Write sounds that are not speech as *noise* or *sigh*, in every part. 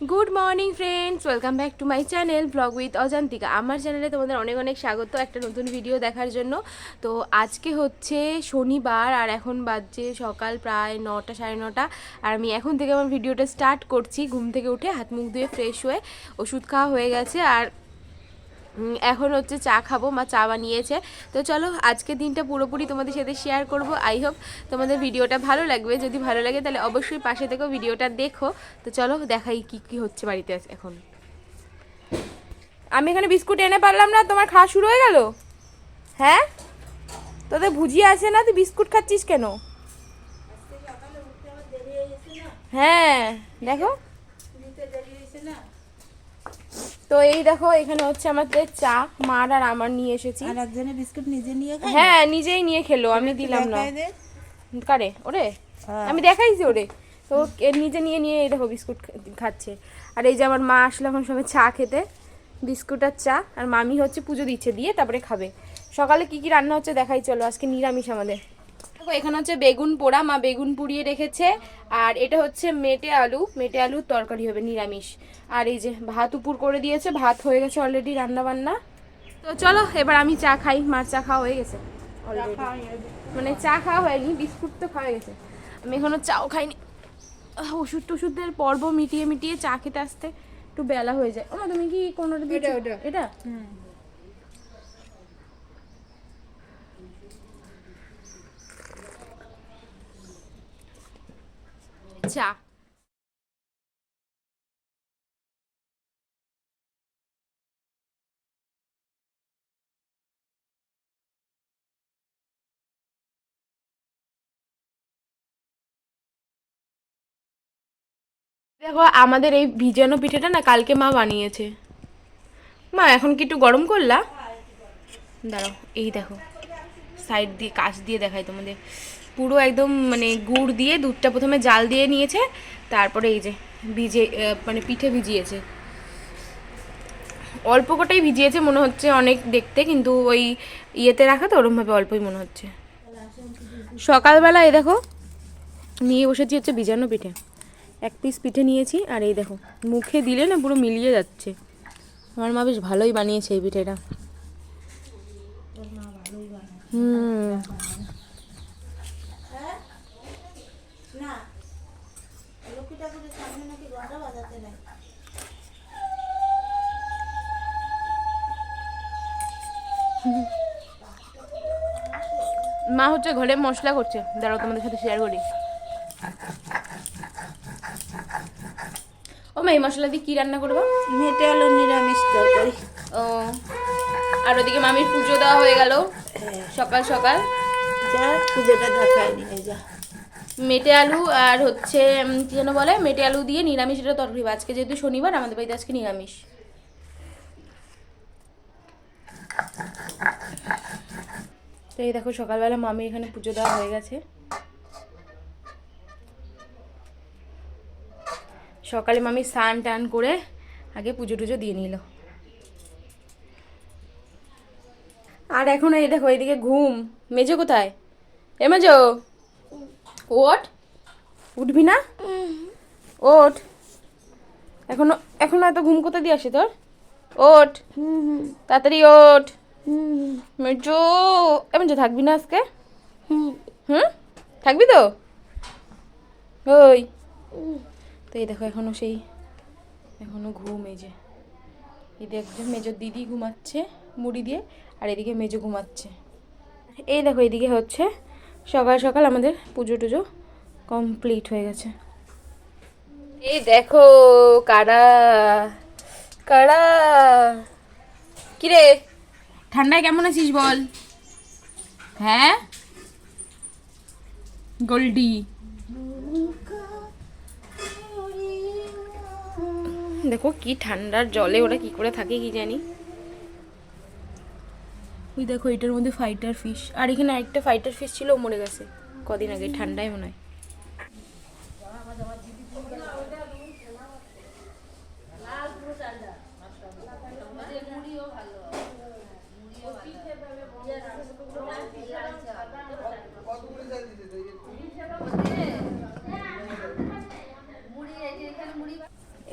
Good morning friends welcome back to my channel blog with Ajantika আমার চ্যানেলে তোমাদের অনেক অনেক স্বাগত একটা নতুন ভিডিও দেখার জন্য। তো আজকে হচ্ছে শনিবার আর এখন বাজছে সকাল প্রায় নটা, সাড়ে নটা। আর আমি এখন থেকে আমার ভিডিওটা স্টার্ট করছি। ঘুম থেকে উঠে হাত মুখ ধুয়ে ফ্রেশ হয়ে ওষুধ খাওয়া হয়ে গেছে। আর এখন হচ্ছে চা খাব, মা চা বানিয়েছে। তো চলো, আজকে দিনটা পুরোপুরি তোমাদের সাথে শেয়ার করব। আই হোপ তোমাদের ভিডিওটা ভালো লাগবে। যদি ভালো লাগে, তাহলে অবশ্যই পাশে থেকেও ভিডিওটা দেখো। তো চলো, দেখাই কি কি হচ্ছে বাড়িতে এখন। আমি এখানে বিস্কুট এনে পারলাম না, তোমার খাওয়া শুরু হয়ে গেল? হ্যাঁ? তোদের ভুজিয়ে আছে না, তুই বিস্কুট খাচ্ছিস কেন? হ্যাঁ দেখো। তো এই দেখো এখানে হচ্ছে আমাদের চা মার আর আমার নিয়ে এসেছি। আর একজনের বিস্কুট নিজে নিয়ে হ্যাঁ নিজেই নিয়ে খেলো আমি দিলাম না। কারে? ওরে? হ্যাঁ। আমি দেখাইছি ওরে। তো নিজে নিয়ে নিয়ে এই দেখো বিস্কুট খাচ্ছে। আর এই যে আমার মা আসলে এখন সবাই চা খেতে বিস্কুট আর চা। আর মামি হচ্ছে পুজো দিচ্ছে দিয়ে তারপরে খাবে। সকালে কি কি রান্না হচ্ছে দেখাই চলো। আজকে নিরামিষ আমাদের। এখানে হচ্ছে বেগুন পোড়া মা বেগুন পুড়িয়ে রেখেছে। আর এটা হচ্ছে মেটে আলু মেটে আলুর তরকারি হবে নিরামিষ। আর এই যে ভাত উপর করে দিয়েছে ভাত হয়ে গেছে অলরেডি রান্না বান্না তো চলো এবার আমি চা খাই মার চা খাওয়া হয়ে গেছে মানে চা খাওয়া হয়নি বিস্কুট তো খাওয়া গেছে। আমি এখনও চাও খাইনি। ওষুধ টষুধের পর্ব মিটিয়ে মিটিয়ে চা খেতে আসতে একটু বেলা হয়ে যায়। ওমা তুমি কি কোনোটা এটা এটা। চা দেখো, আমাদের এই ভিজানো পিঠেটা না কালকে মা বানিয়েছে। মা, এখন কি একটু গরম করলা? দাঁড়াও, এই দেখো সাইড দিয়ে, কাছ দিয়ে দেখাই তোমাদের। পুরো একদম মানে গুড় দিয়ে, দুধটা প্রথমে জাল দিয়ে নিয়েছে, তারপরে এই যে ভিজে মানে পিঠে ভিজিয়েছে। অল্প কটাই ভিজিয়েছে মনে হচ্ছে অনেক দেখতে, কিন্তু ওই ইয়েতে রাখা তো ওরমভাবে অল্পই মনে হচ্ছে। সকালবেলা এই দেখো, নিয়ে বসেছি হচ্ছে ভিজানো পিঠে। এক পিস পিঠে নিয়েছি, আর এই দেখো, মুখে দিলে না পুরো মিলিয়ে যাচ্ছে। আমার মা বেশ ভালোই বানিয়েছে এই পিঠেটা। হুম না লক্ষ্মী ঠাকুরের সামনে নাকি ঘণ্টা বাজাতে নাই মা হচ্ছে ঘরে মশলা করছে। দাঁড়াও তোমাদের সাথে শেয়ার করি। ও মা এই মশলা দিয়ে কি রান্না করব? মেটে আলো নিরামিষ তরকারি। ও। আর ওদিকে মামির পুজো দেওয়া হয়ে গেল। সকাল সকাল। যা পুজোটা নিয়ে যা। মেটে আলু আর হচ্ছে কি যেন বলে? মেটে আলু দিয়ে নিরামিষ এটা তরকারি। আজকে যেহেতু শনিবার আমাদের বাড়িতে আজকে নিরামিষ। তো এই দেখো সকালবেলা মামি এখানে পুজো দেওয়া হয়ে গেছে। সকালে মামি স্নান টান করে আগে পুজো টুজো দিয়ে নিল। আর এখন এই দেখো এইদিকে ঘুম। মেজো কোথায়? এ মেজো ওঠ। উঠবি না? ওঠ। এখনও এখনও এত ঘুম কোথা দিয়ে আসে তোর? ওঠ। তাড়াতাড়ি ওঠ। মেজো এমন যে থাকবি না আজকে? হুম। থাকবি তো? ওই। তো এই দেখো এখনও সেই এখনও ঘুম এই যে। এই দেখো মেজোর দিদি ঘুমাচ্ছে মুড়ি দিয়ে আর এদিকে মেজো ঘুমাচ্ছে। এই দেখো এইদিকে হচ্ছে সকাল সকাল আমাদের পুজো টুজো কমপ্লিট হয়ে গেছে। এই দেখো কারা কারা? কিরে? ঠান্ডায় কেমন আছিস বল? হ্যাঁ? গোল্ডি। দেখো কি ঠান্ডার জলে ওরা কি করে থাকে কি জানি। ওই দেখো এটার মধ্যে ফাইটার ফিশ আর এখানে আরেকটা ফাইটার ফিশ ছিল মরে গেছে। কদিন আগে ঠান্ডায় মনে হয়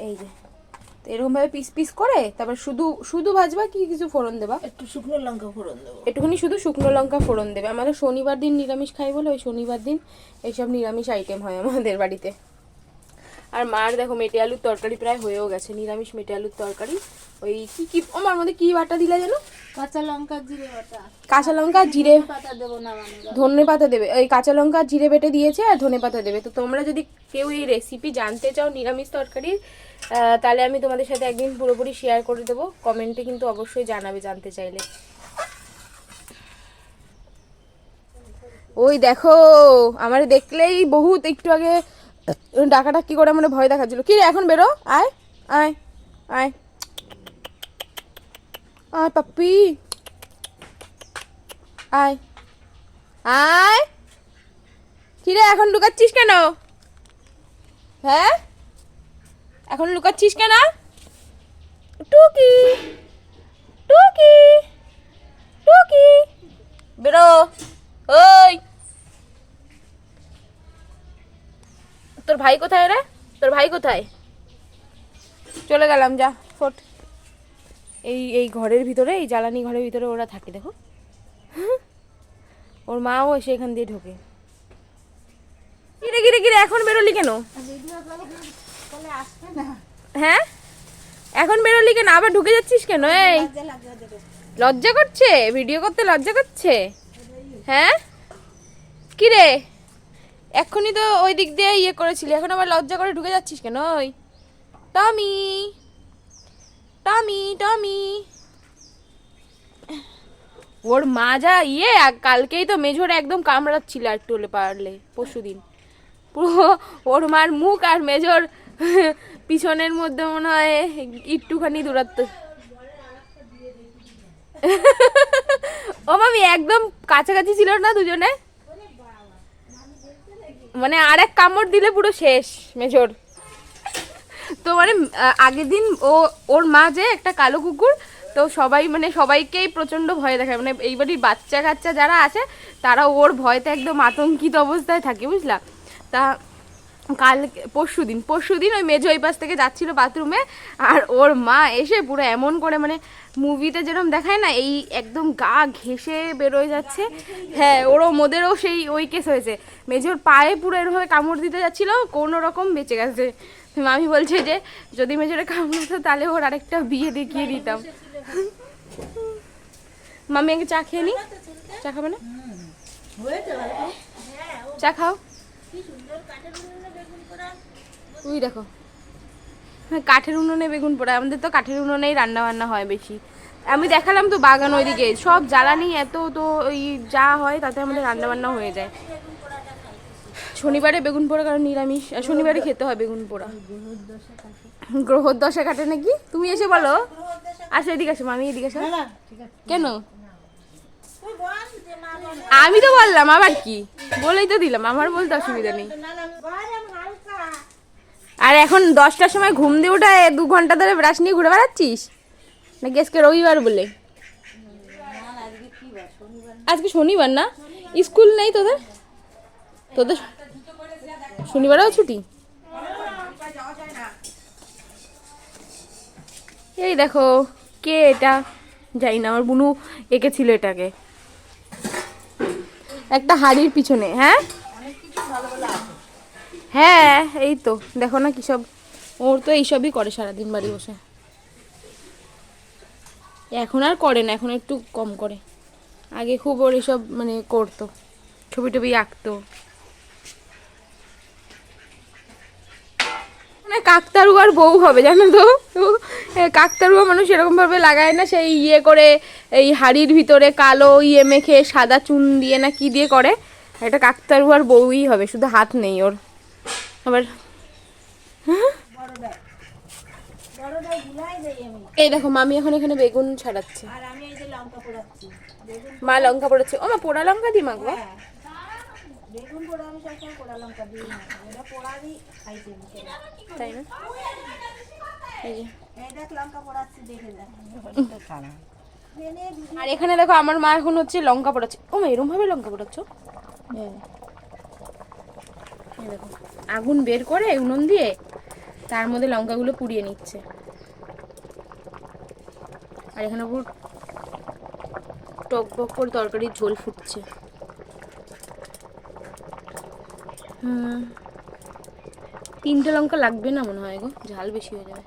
এই যে তো এরকমভাবে পিস পিস করে তারপর শুধু শুধু ভাজবা কি কিছু ফোড়ন দেবা? একটু শুকনো লঙ্কা ফোড়ন দেবো। একটুখানি শুধু শুকনো লঙ্কা ফোড়ন দেবে। আমাদের শনিবার দিন নিরামিষ খাই বলে ওই শনিবার দিন এইসব নিরামিষ আইটেম হয় আমাদের বাড়িতে। আর মার দেখো মেটে আলুর তরকারি প্রায় হয়েও গেছে। নিরামিষ মেটে আলুর তরকারি। ওই কি কি আমার মধ্যে কি বাটা দিলা যেন? কাঁচা লঙ্কা জিরে বাটা। কাঁচা লঙ্কা জিরে পাতা দেবো না মানে। ধনে পাতা দেবে। ওই কাঁচা লঙ্কা জিরে বেটে দিয়েছে আর ধনে পাতা দেবে। তো তোমরা যদি কেউ এই রেসিপি জানতে চাও নিরামিষ তরকারির তাহলে আমি তোমাদের সাথে একদিন পুরোপুরি শেয়ার করে দেবো। কমেন্টে কিন্তু অবশ্যই জানাবে জানতে চাইলে। ওই দেখো, আমার দেখলেই বহুত একটু আগে ডাকাটা কি করে আমার ভয় দেখাচ্ছিল। কি রে, এখন বেরো? আয় আয় আয়। আয় পাপ্পি। আয়। আয়। কিরে এখন লুকাচ্ছিস কেন? হ্যাঁ? এখন লুকাচ্ছিস কেন? টুকি। টুকি। টুকি। বেরো। ওই। তোর ভাই কোথায় রে? তোর ভাই কোথায়? চলে গেলাম, যা, ফোট। এই এই ঘরের ভিতরে, এই জ্বালানি ঘরের ভিতরে ওরা থাকে, দেখো। ওর মাও এসে এখান দিয়ে ঢোকে। কিরে কিরে কিরে, এখন বেরোলি কেন? হ্যাঁ? এখন বেরোলি কেন? আবার ঢুকে যাচ্ছিস কেন? এই। লজ্জা করছে। ভিডিও করতে লজ্জা করছে? হ্যাঁ? কিরে এক্ষুনি তো ওই দিক দিয়ে ইয়ে করেছিলি। এখন আবার লজ্জা করে ঢুকে যাচ্ছিস কেন? ওই। টমি। টমি টমি। ওর মা যা ইয়ে কালকেই তো মেঝোর একদম কামড়াচ্ছিল আর হলে পারলে পরশু দিন পুরো ওর মার মুখ আর মেজর পিছনের মধ্যে মনে হয় একটুখানি দূরত্ব। ও মামি, একদম কাছাকাছি ছিল না দুজনে? মানে আর এক কামড় দিলে পুরো শেষ, মেজর। তো মানে আগের দিন ও, ওর মা যে একটা কালো কুকুর, তো সবাই মানে সবাইকেই প্রচণ্ড ভয় দেখায়। মানে এই বাড়ির বাচ্চা কাচ্চা যারা আছে, তারা ওর ভয়তে একদম আতঙ্কিত অবস্থায় থাকে, বুঝলা? তা কাল পরশু দিন পরশু দিন ওই মেজো ওই পাশ থেকে যাচ্ছিল বাথরুমে আর ওর মা এসে পুরো এমন করে মানে মুভিতে যেরকম দেখায় না এই একদম গা ঘেসে বেরোয় যাচ্ছে। হ্যাঁ ওরও মোদেরও সেই ওই কেস হয়েছে। মেজোর পায়ে পুরো এরভাবে কামড় দিতে যাচ্ছিল কোনো রকম বেঁচে গেছে। মামি বলছে যে যদি মেজোরে কামড়তো তাহলে ওর আরেকটা বিয়ে দেখিয়ে দিতাম। মামি আগে চা খেয়ে নি? চা খাবে না? চা খাও কি সুন্দর কাঠের উনুনে বেগুন পোড়া ওই দেখো। হ্যাঁ কাঠের উনুনে বেগুন পোড়া আমাদের তো কাঠের উনুনেই রান্না বান্না হয় বেশি। আমি দেখালাম তো বাগান ওইদিকে সব জ্বালানি এত তো ওই যা হয় তাতে আমাদের রান্না বান্না হয়ে যায়। শনিবারে বেগুন পোড়া কারণ নিরামিষ আর শনিবারে খেতে হয় বেগুন পোড়া। গ্রহর দশা কাটে নাকি? তুমি এসে বলো। আসো এদিকে আসো মামি এদিকে আসো। কেন? তুই আমি তো বললাম আবার কি? বলেই তো দিলাম আমার বলতে অসুবিধা নেই। আর এখন দশটার সময় ঘুম দিয়ে উঠে দু ঘণ্টা ধরে ব্রাশ নিয়ে ঘুরে বেড়াচ্ছিস? নাকি আজকে রবিবার বলে? আজকে শনিবার না? স্কুল নেই তোদের? তোদের শনিবারেও ছুটি? এই দেখো, কে এটা? জানি না, আমার বুনু এঁকেছিল এটাকে। একটা হাড়ির পিছনে হ্যাঁ? হ্যাঁ এই তো। দেখো না কি সব। ওর তো এইসবই করে সারাদিন বাড়ি বসে। এখন আর করে না এখন একটু কম করে। আগে খুব ওর এসব মানে করতো। ছবি টবি আঁকতো। মানে কাকতারুয়ার বউ হবে জানো তো? কাকতারুয়া মানুষ এরকম ভাবে লাগায় না সেই ইয়ে করে এই হাড়ির ভিতরে কালো ইয়ে মেখে সাদা চুন দিয়ে না কি দিয়ে করে? এটা কাকতারুয়ার বউই হবে শুধু হাত নেই ওর। আবার এই দেখো মামি এখন এখানে বেগুন ছাড়াচ্ছে। লঙ্কা পোড়াচ্ছি। মা লঙ্কা পড়েছে ও মা পোড়া লঙ্কা হ্যাঁ দিই পোড়ারই খাইতে বিকেলে তাই না? পোড়াচ্ছি আর এখানে দেখো আমার মা এখন হচ্ছে লঙ্কা পোড়াচ্ছে। ও মা এরম ভাবে লঙ্কা পোড়াচ্ছ? এই আগুন বের করে উনুন দিয়ে তার মধ্যে লঙ্কাগুলো পুড়িয়ে নিচ্ছে। আর এখানে পুরো টক বক করে তরকারির ঝোল ফুটছে। হুম, তিনটে লঙ্কা লাগবে না মনে হয় গো, ঝাল বেশি হয়ে যাবে।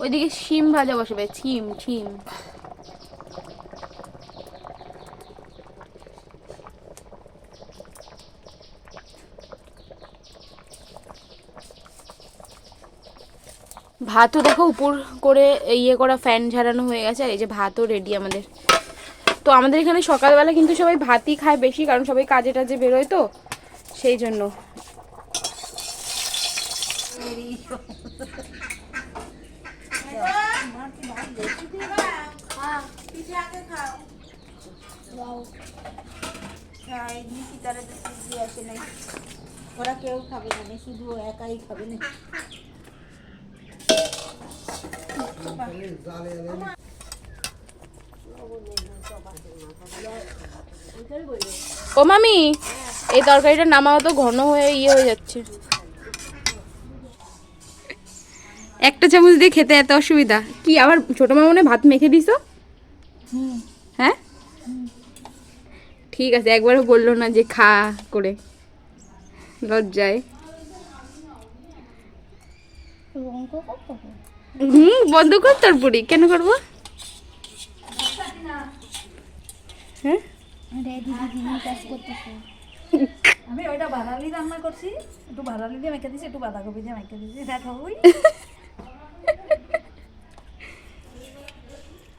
ওইদিকে শিম ভাজা বসে বসাবে ছিম ছিম। ভাতও দেখো উপর করে ইয়ে করা ফ্যান ঝাড়ানো হয়ে গেছে আর এই যে ভাতও রেডি আমাদের। তো আমাদের এখানে সকালবেলা কিন্তু সবাই ভাতই খায় বেশি কারণ সবাই কাজে টাজে বেরোয় তো সেই জন্য। ওরা কেউ খাবে নে, শুধু একাই খাবে না। ও মামি, এই তরকারিটা নামাও তো ঘন হয়ে ইয়ে হয়ে যাচ্ছে। একটা চামচ দিয়ে খেতে এত অসুবিধা। কি, আবার ছোট মামনে ভাত মেখে দিছো? হ্যাঁ? ঠিক আছে, একবারও বলল না যে খা করে। লজ্জায়। হুম বন্ধ কর তোর পুরি কেন করব? হ্যাঁ? আমি ওইটা বাদালি রান্না করছি। একটু বাদালি দিয়ে মেখে দিছি একটু বাঁধাকপি দিয়ে মেখে দিছি। দেখো ওই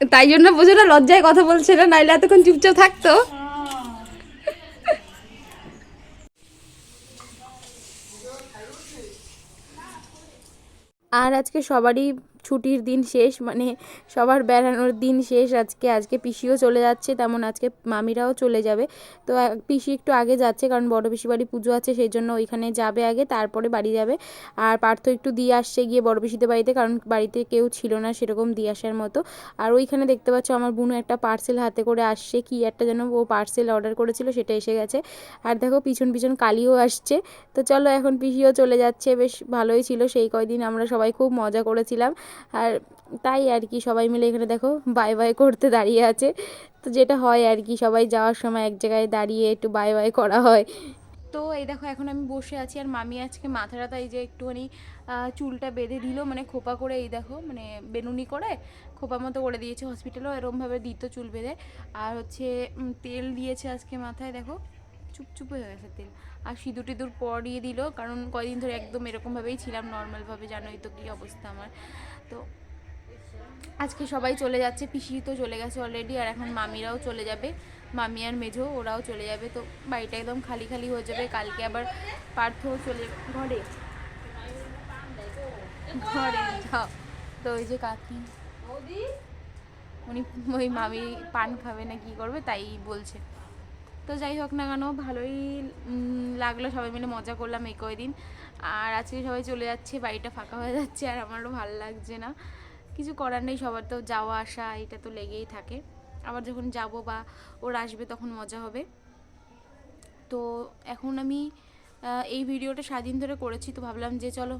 তাই জন্য বোঝো না লজ্জায় কথা বলছে না নাইলে এতক্ষণ চুপচাপ থাকতো। আর আজকে সবারই ছুটির দিন শেষ মানে সবার বেড়ানোর দিন শেষ। আজকে আজকে পিসিও চলে যাচ্ছে, তেমন আজকে মামিরাও চলে যাবে। তো পিসি একটু আগে যাচ্ছে, কারণ বড় পিসি বাড়ি পুজো আছে, সেই জন্য ওইখানে যাবে আগে, তারপরে বাড়ি যাবে। আর পার্থ একটু দিয়ে আসছে গিয়ে বড় পিসিদের বাড়িতে, কারণ বাড়িতে কেউ ছিল না, সেরকম দিয়ে আসার মতো। আর ওইখানে দেখতে পাচ্ছ আমার বোনু একটা পার্সেল হাতে করে আসছে, কি একটা যেন ও পার্সেল অর্ডার করেছিল, সেটা এসে গেছে। আর দেখো, পিছন পিছন কালিও আসছে। তো চলো, এখন পিসিও চলে যাচ্ছে, বেশ ভালোই ছিল, সেই কয়দিন আমরা সবাই খুব মজা করেছিলাম। আর তাই আর কি সবাই মিলে এখানে দেখো বাই বাই করতে দাঁড়িয়ে আছে। তো যেটা হয় আর কি, সবাই যাওয়ার সময় এক জায়গায় দাঁড়িয়ে একটু বাই বাই করা হয়। তো এই দেখো এখন আমি বসে আছি আর মামি আজকে মাথাটা এই যে একটুখানি চুলটা বেঁধে দিল মানে খোপা করে এই দেখো মানে বেনুনি করে খোপা মতো করে দিয়েছে হসপিটালেও এরমভাবে দিত চুল বেঁধে। আর হচ্ছে তেল দিয়েছে আজকে মাথায়, দেখো। চুপচুপ হয়ে গেছে তেল। আর সিঁদুর টিঁদুর পরিয়ে দিল কারণ কয়দিন ধরে একদম এরকমভাবেই ছিলাম নর্মালভাবে জানোই তো কী অবস্থা আমার। তো আজকে সবাই চলে যাচ্ছে পিসি তো চলে গেছে অলরেডি আর এখন মামিরাও চলে যাবে। মামি আর মেঝো ওরাও চলে যাবে। তো বাড়িটা একদম খালি খালি হয়ে যাবে। কালকে আবার পার্থও চলে ঘরে। ঘরে তো ওই যে কাকি। উনি ওই মামি পান খাবে না কি করবে তাই বলছে। তো যাই হোক না কেন, ভালোই লাগল। সবাই মিলে মজা করলাম এই কয়দিন। আর আজকে সবাই চলে যাচ্ছে, বাড়িটা ফাঁকা হয়ে যাচ্ছে, আর আমারও ভালো লাগছে না। কিছু করার নেই, সবার তো যাওয়া, আসা, এটা তো লেগেই থাকে। আবার যখন যাব বা ওরা আসবে তখন মজা হবে। তো এখন আমি এই ভিডিওটা সারাদিন ধরে করেছি, তো ভাবলাম যে চলো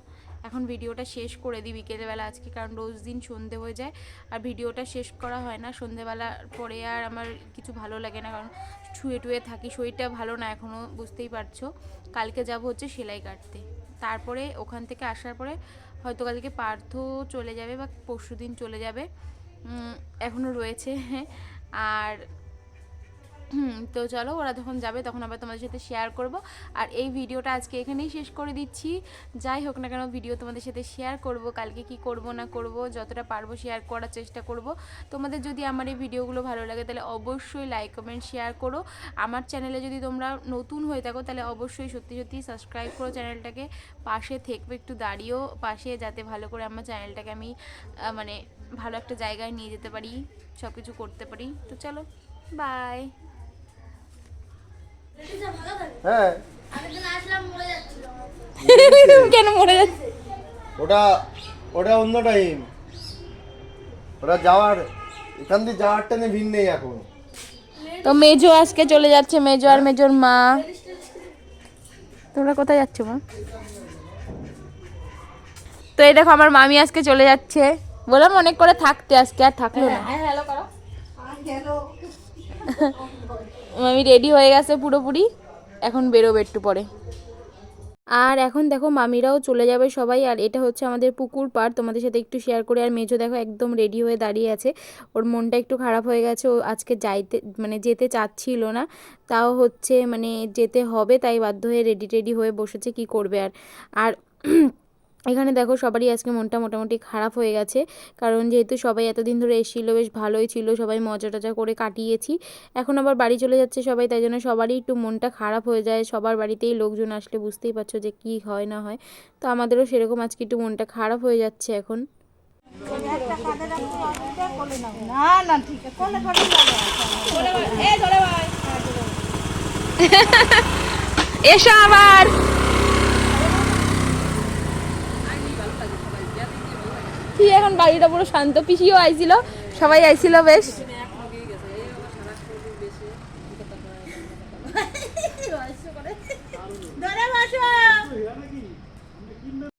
এখন ভিডিওটা শেষ করে দিই বিকেলবেলা, আজকে কারণ রোজ দিন সন্ধে হয়ে যায়, আর ভিডিওটা শেষ করা হয় না, সন্ধেবেলার পরে আর আমার কিছু ভালো লাগে না, কারণ ছুঁয়ে টুয়ে থাকি, শরীরটা ভালো না এখনও বুঝতেই পারছ। কালকে যাব হচ্ছে সেলাই কাটতে, তারপরে ওখান থেকে আসার পরে হয়তো কালকে পার্থ চলে যাবে বা পরশু দিন চলে যাবে এখনও রয়েছে, *laughs* আর তো চলো ওরা যখন যাবে তখন আবার তোমাদের সাথে শেয়ার করব। আর এই ভিডিওটা আজকে এখানেই শেষ করে দিচ্ছি। যাই হোক না কেন ভিডিও তোমাদের সাথে শেয়ার করব, কালকে কি করব, না করব, যতটা পারব শেয়ার করার চেষ্টা করব। তোমাদের যদি আমার এই ভিডিওগুলো ভালো লাগে তাহলে অবশ্যই লাইক কমেন্ট শেয়ার করো। আমার চ্যানেলে যদি তোমরা নতুন হয়ে থাকো তাহলে অবশ্যই সত্যি সত্যি সাবস্ক্রাইব করো চ্যানেলটাকে পাশে থেকবে একটু দাঁড়িয়েও, পাশে যাতে ভালো করে আমার চ্যানেলটাকে আমি মানে ভালো একটা জায়গায় নিয়ে যেতে পারি সব কিছু করতে পারি। তো চলো বাই হ্যাঁ। *laughs* কেন মরে যাচ্ছে? ওটা ওটা অন্য টাইম ওটা যাওয়ার এখান দিয়ে যাওয়ার টাইমে ভিড় নেই এখন। তো মেজো আজকে চলে যাচ্ছে মেজো আর মেজোর মা। তোমরা কোথায় যাচ্ছ মা? তো এই দেখো আমার মামি আজকে চলে যাচ্ছে। বললাম অনেক করে থাকতে আজকে আর থাকল না। *laughs* মামি রেডি হয়ে গেছে পুরোপুরি। এখন বেরোবে একটু পরে। আর এখন দেখো মামিরাও চলে যাবে সবাই, আর এটা হচ্ছে আমাদের পুকুর পাড়। তোমাদের সাথে একটু শেয়ার করে। আর মেজো দেখো একদম রেডি হয়ে দাঁড়িয়ে আছে। ওর মনটা একটু খারাপ হয়ে গেছে। ও আজকে যাইতে মানে যেতে চাচ্ছিল না। তাও হচ্ছে মানে যেতে হবে, তাই বাধ্য হয়ে রেডি টেডি হয়ে বসেছে। কি করবে আর? আর এখানে দেখো সবারই আজকে মনটা মোটামুটি খারাপ হয়ে গেছে। কারণ যেহেতু সবাই এতদিন ধরে এসেছিল বেশ ভালোই ছিল সবাই মজা টজা করে কাটিয়েছি। এখন আবার বাড়ি চলে যাচ্ছে সবাই তাই জন্য সবারই একটু মনটা খারাপ হয়ে যায়। সবার বাড়িতেই লোকজন আসলে বুঝতেই পারছ যে কি হয় না হয়। তো আমাদেরও সেরকম আজকে একটু মনটা খারাপ হয়ে যাচ্ছে এখন। না না ঠিক আছে। এসো আবার। কি এখন বাড়িটা পুরো শান্ত পিসিও আইছিল সবাই আইছিল বেশ। ধরে